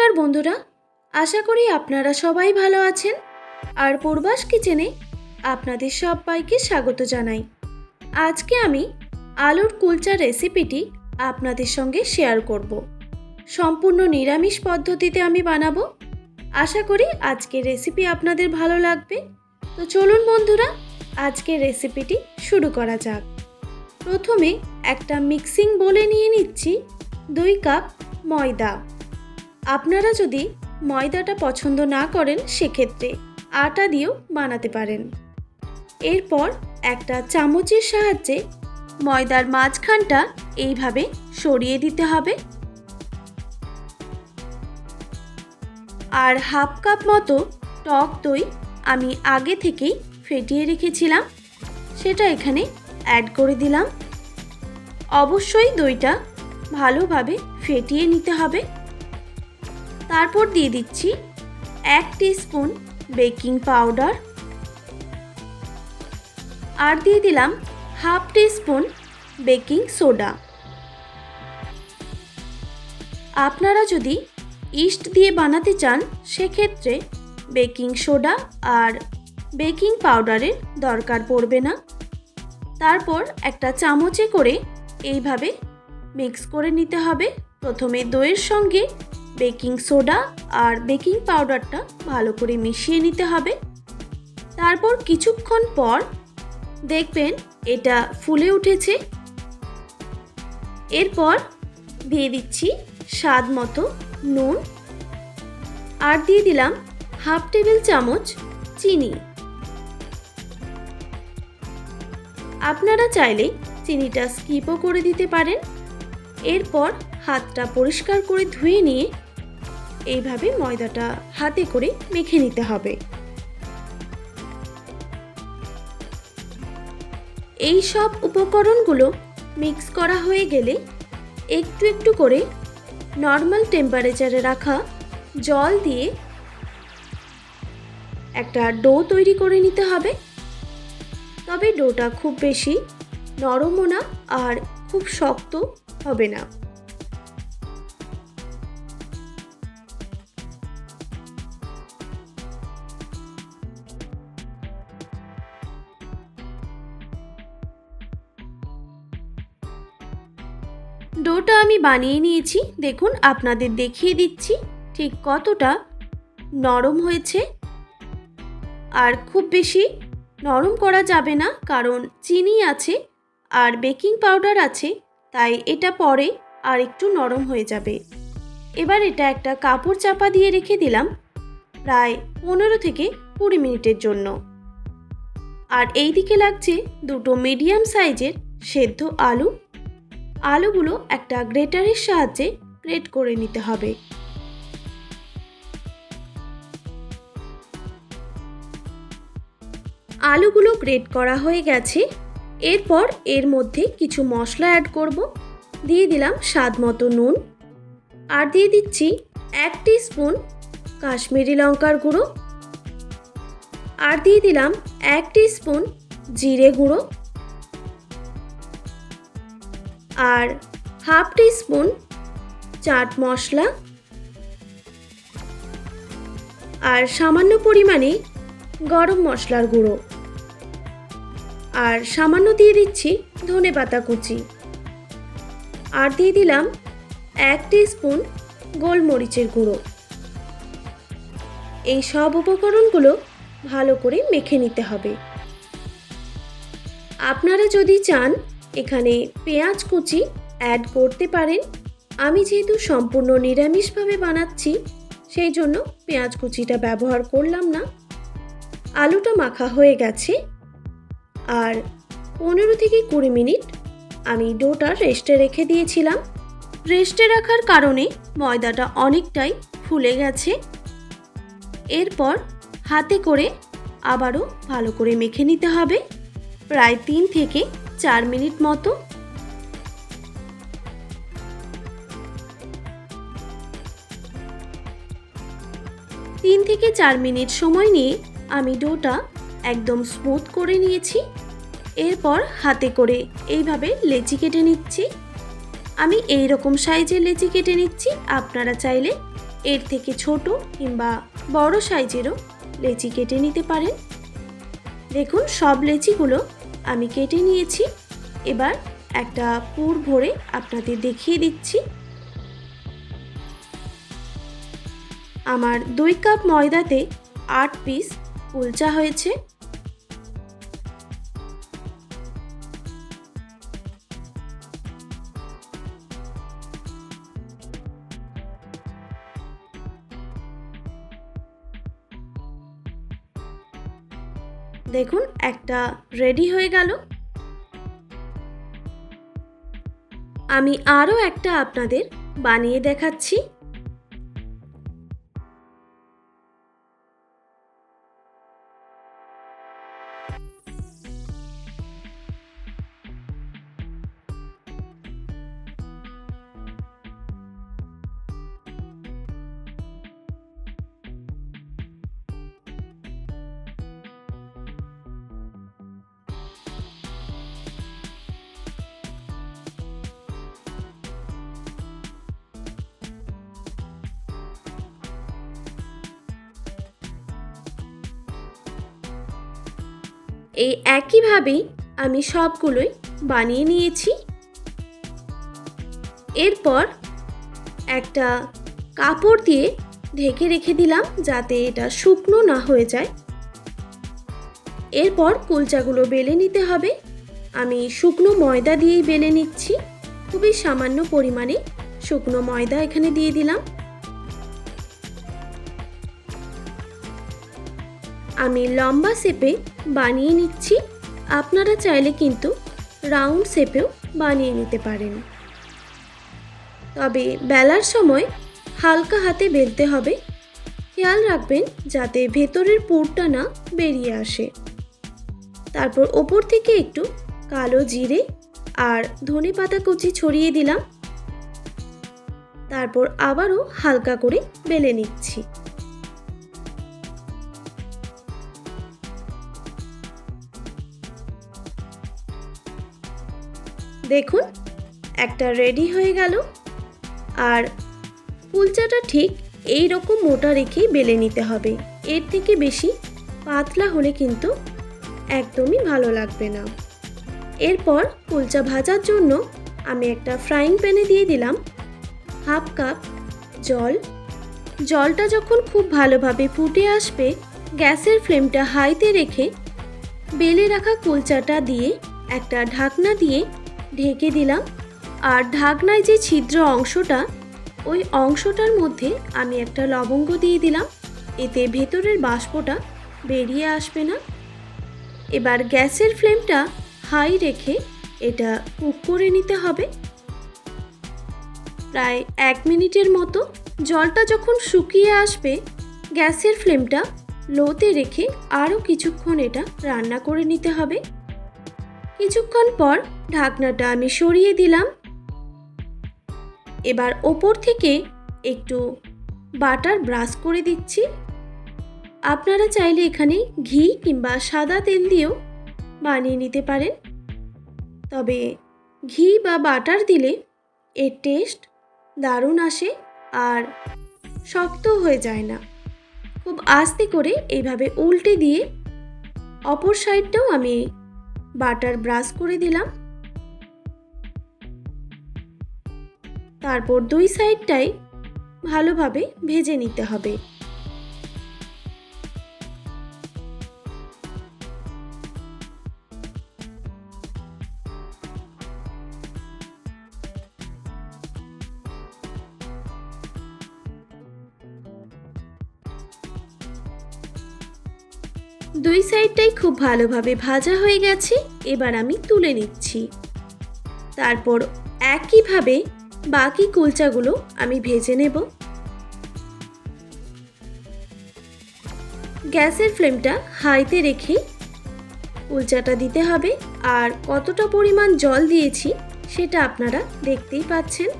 নমস্কার বন্ধুরা, আশা করি আপনারা সবাই ভালো আছেন। আর পূর্বাস কিচেনে আপনাদের সবাইকে স্বাগত জানাই। আজকে আমি আলুর কুলচা রেসিপিটি আপনাদের সঙ্গে শেয়ার করব। সম্পূর্ণ নিরামিষ পদ্ধতিতে আমি বানাবো। আশা করি আজকের রেসিপি আপনাদের ভালো লাগবে। তো চলুন বন্ধুরা, আজকের রেসিপিটি শুরু করা যাক। প্রথমে একটা মিক্সিং বলে নিয়ে নিচ্ছি দুই কাপ ময়দা। আপনারা যদি ময়দাটা পছন্দ না করেন, সেক্ষেত্রে আটা দিয়েও বানাতে পারেন। এরপর একটা চামচের সাহায্যে ময়দার মাঝখানটা এইভাবে সরিয়ে দিতে হবে। আর হাফ কাপ মতো টক দই আমি আগে থেকেই ফেটিয়ে রেখেছিলাম। সেটা এখানে অ্যাড করে দিলাম। অবশ্যই দইটা ভালোভাবে ফেটিয়ে নিতে হবে। তারপর দিয়ে দিচ্ছি এক স্পুন বেকিং পাউডার। আর দিয়ে দিলাম হাফ স্পুন বেকিং সোডা। আপনারা যদি ইস্ট দিয়ে বানাতে চান, সেক্ষেত্রে বেকিং সোডা আর বেকিং পাউডারের দরকার পড়বে না। তারপর একটা চামচে করে এইভাবে মিক্স করে নিতে হবে। প্রথমে দইয়ের সঙ্গে বেকিং সোডা আর বেকিং পাউডারটা ভালো করে মিশিয়ে নিতে হবে। তারপর কিছুক্ষণ পর দেখবেন এটা ফুলে উঠেছে। এরপর দিয়ে দিচ্ছি স্বাদ মতো নুন আর দিয়ে দিলাম হাফ টেবিল চামচ চিনি। আপনারা চাইলে চিনিটা স্কিপও করে দিতে পারেন। এরপর হাতটা পরিষ্কার করে ধুয়ে নিয়ে এইভাবে ময়দাটা হাতে করে মেখে নিতে হবে। এই সব উপকরণগুলো মিক্স করা হয়ে গেলে একটু একটু করে নর্মাল টেম্পারেচারে রাখা জল দিয়ে একটা ডো তৈরি করে নিতে হবে। তবে ডোটা খুব বেশি নরমও না আর খুব শক্ত হবে না। ডোটা আমি বানিয়ে নিয়েছি। দেখুন, আপনাদের দেখিয়ে দিচ্ছি। ঠিক কতটা নরম হয়েছে। আর খুব বেশি নরম করা যাবে না, কারণ চিনি আছে আর বেকিং পাউডার আছে, তাই এটা পরে আর একটু নরম হয়ে যাবে। এবার এটা একটা কাপড় চাপা দিয়ে রেখে দিলাম প্রায় পনেরো থেকে কুড়ি মিনিটের জন্য। আর এই দিকে লাগছে দুটো মিডিয়াম সাইজের সেদ্ধ আলু আলুগুলো একটা গ্রেটারের সাহায্যে গ্রেট করে নিতে হবে। আলুগুলো গ্রেট করা হয়ে গেছে। এরপর এর মধ্যে কিছু মশলা অ্যাড করব। দিয়ে দিলাম স্বাদ মতো নুন। আর দিয়ে দিচ্ছি এক স্পুন কাশ্মীরি লঙ্কার গুঁড়ো। আর দিয়ে দিলাম এক স্পুন জিরে গুঁড়ো। আর হাফ স্পুন চাট মশলা আর সামান্য পরিমাণে গরম মশলার গুঁড়ো। আর সামান্য দিয়ে দিচ্ছি ধনে পাতা কুচি। আর দিয়ে দিলাম এক স্পুন গোলমরিচের গুঁড়ো। এই সব উপকরণগুলো ভালো করে মেখে নিতে হবে। আপনারা যদি চান এখানে পেঁয়াজ কুচি অ্যাড করতে পারেন। আমি যেহেতু সম্পূর্ণ নিরামিষভাবে বানাচ্ছি, সেই জন্য পেঁয়াজ কুচিটা ব্যবহার করলাম না। আলুটা মাখা হয়ে গেছে। আর পনেরো থেকে কুড়ি মিনিট আমি ডোটা রেস্টে রেখে দিয়েছিলাম। রেস্টে রাখার কারণে ময়দাটা অনেকটাই ফুলে গেছে। এরপর হাতে করে আবারও ভালো করে মেখে নিতে হবে। প্রায় তিন থেকে চার মিনিট মতো। তিন থেকে চার মিনিট সময় নিয়ে আমি ডোটা একদম স্মুথ করে নিয়েছি। এরপর হাতে করে এইভাবে লেচি কেটে নিচ্ছি। আমি এই রকম সাইজের লেচি কেটে নিচ্ছি, আপনারা চাইলে এর থেকে ছোট কিংবা বড় সাইজেরও লেচি কেটে নিতে পারেন। দেখুন, সব লেচিগুলো আমি কেটে নিয়েছি। এবার একটা পুর ভরে আপনাদের দেখিয়ে দিচ্ছি। আমার দুই কাপ ময়দাতে আট পিস কুলচা হয়েছে। দেখুন একটা রেডি হয়ে গেল। আমি আরও একটা আপনাদের বানিয়ে দেখাচ্ছি। এই একইভাবেই আমি সবগুলোই বানিয়ে নিয়েছি। এরপর একটা কাপড় দিয়ে ঢেকে রেখে দিলাম যাতে এটা শুকনো না হয়ে যায়। এরপর কুলচাগুলো বেলে নিতে হবে। আমি শুকনো ময়দা দিয়েই বেলে নিচ্ছি। খুবই সামান্য পরিমাণে শুকনো ময়দা এখানে দিয়ে দিলাম। আমি লম্বা শেপে বানিয়ে নিচ্ছি। আপনারা চাইলে কিন্তু রাউন্ড শেপেও বানিয়ে নিতে পারেন। তবে বেলার সময় হালকা হাতে বেলতে হবে। খেয়াল রাখবেন যাতে ভেতরের পুরটা না বেরিয়ে আসে। তারপর ওপর থেকে একটু কালো জিরে আর ধনে পাতা কুচি ছড়িয়ে দিলাম। তারপর আবারও হালকা করে বেলে নিচ্ছি। দেখুন, একটা রেডি হয়ে গেল। আর কুলচাটা ঠিক এই রকম মোটা রেখেই বেলে নিতে হবে। এর থেকে বেশি পাতলা হলে কিন্তু একদমই ভালো লাগবে না। এরপর কুলচা ভাজার জন্য আমি একটা ফ্রাইং প্যানে দিয়ে দিলাম হাফ কাপ জল। জলটা যখন খুব ভালোভাবে ফুটে আসবে, গ্যাসের ফ্লেমটা হাইতে রেখে বেলে রাখা কুলচাটা দিয়ে একটা ঢাকনা দিয়ে ঢেকে দিলাম। আর ঢাকনায় যে ছিদ্র অংশটা, ওই অংশটার মধ্যে আমি একটা লবঙ্গ দিয়ে দিলাম। এতে ভেতরের বাষ্পটা বেরিয়ে আসবে না। এবার গ্যাসের ফ্লেমটা হাই রেখে এটা কুক করে নিতে হবে। প্রায় এক মিনিটের মতো জলটা যখন শুকিয়ে আসবে, গ্যাসের ফ্লেমটা লোতে রেখে আরও কিছুক্ষণ এটা রান্না করে নিতে হবে। কিছুক্ষণ পর ঢাকনাটা আমি সরিয়ে দিলাম। এবার ওপর থেকে একটু বাটার ব্রাশ করে দিচ্ছি। আপনারা চাইলে এখানে ঘি কিংবা সাদা তেল দিয়েও বানিয়ে নিতে পারেন। তবে ঘি বা বাটার দিলে এর টেস্ট দারুণ আসে আর শক্ত হয়ে যায় না। খুব আস্তে করে এইভাবে উল্টে দিয়ে অপর সাইডটাও আমি বাটার ব্রাশ করে দিলাম। তারপর দুই সাইডটাই ভালোভাবে ভেজে নিতে হবে। দুই সাইডটাই খুব ভালোভাবে ভাজা হয়ে গেছে, এবার আমি তুলে নিচ্ছি। তারপর একইভাবে বাকি কুলচাগুলো আমি ভেজে নেব। গ্যাসের ফ্লেমটা হাইতে রেখে কুলচাটা দিতে হবে, আর কতটা পরিমাণ জল দিয়েছি সেটা আপনারা দেখতেই পাচ্ছেন।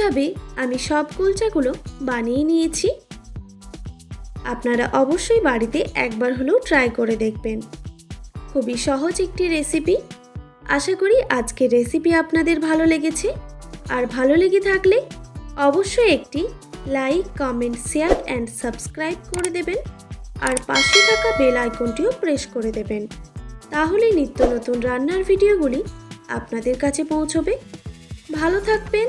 একইভাবে আমি সব কুলচাগুলো বানিয়ে নিয়েছি? আপনারা অবশ্যই বাড়িতে একবার হলেও ট্রাই করে দেখবেন। খুবই সহজ একটি রেসিপি আশা করি আজকের রেসিপি আপনাদের ভালো লেগেছে। আর ভালো লেগে থাকলে অবশ্যই একটি like comment share and subscribe করে দেবেন। আর পাশে থাকা বেল আইকনটিও প্রেস করে দেবেন। তাহলে নিত্য নতুন রান্নার ভিডিওগুলি আপনাদের কাছে পৌঁছবে। ভালো থাকবেন।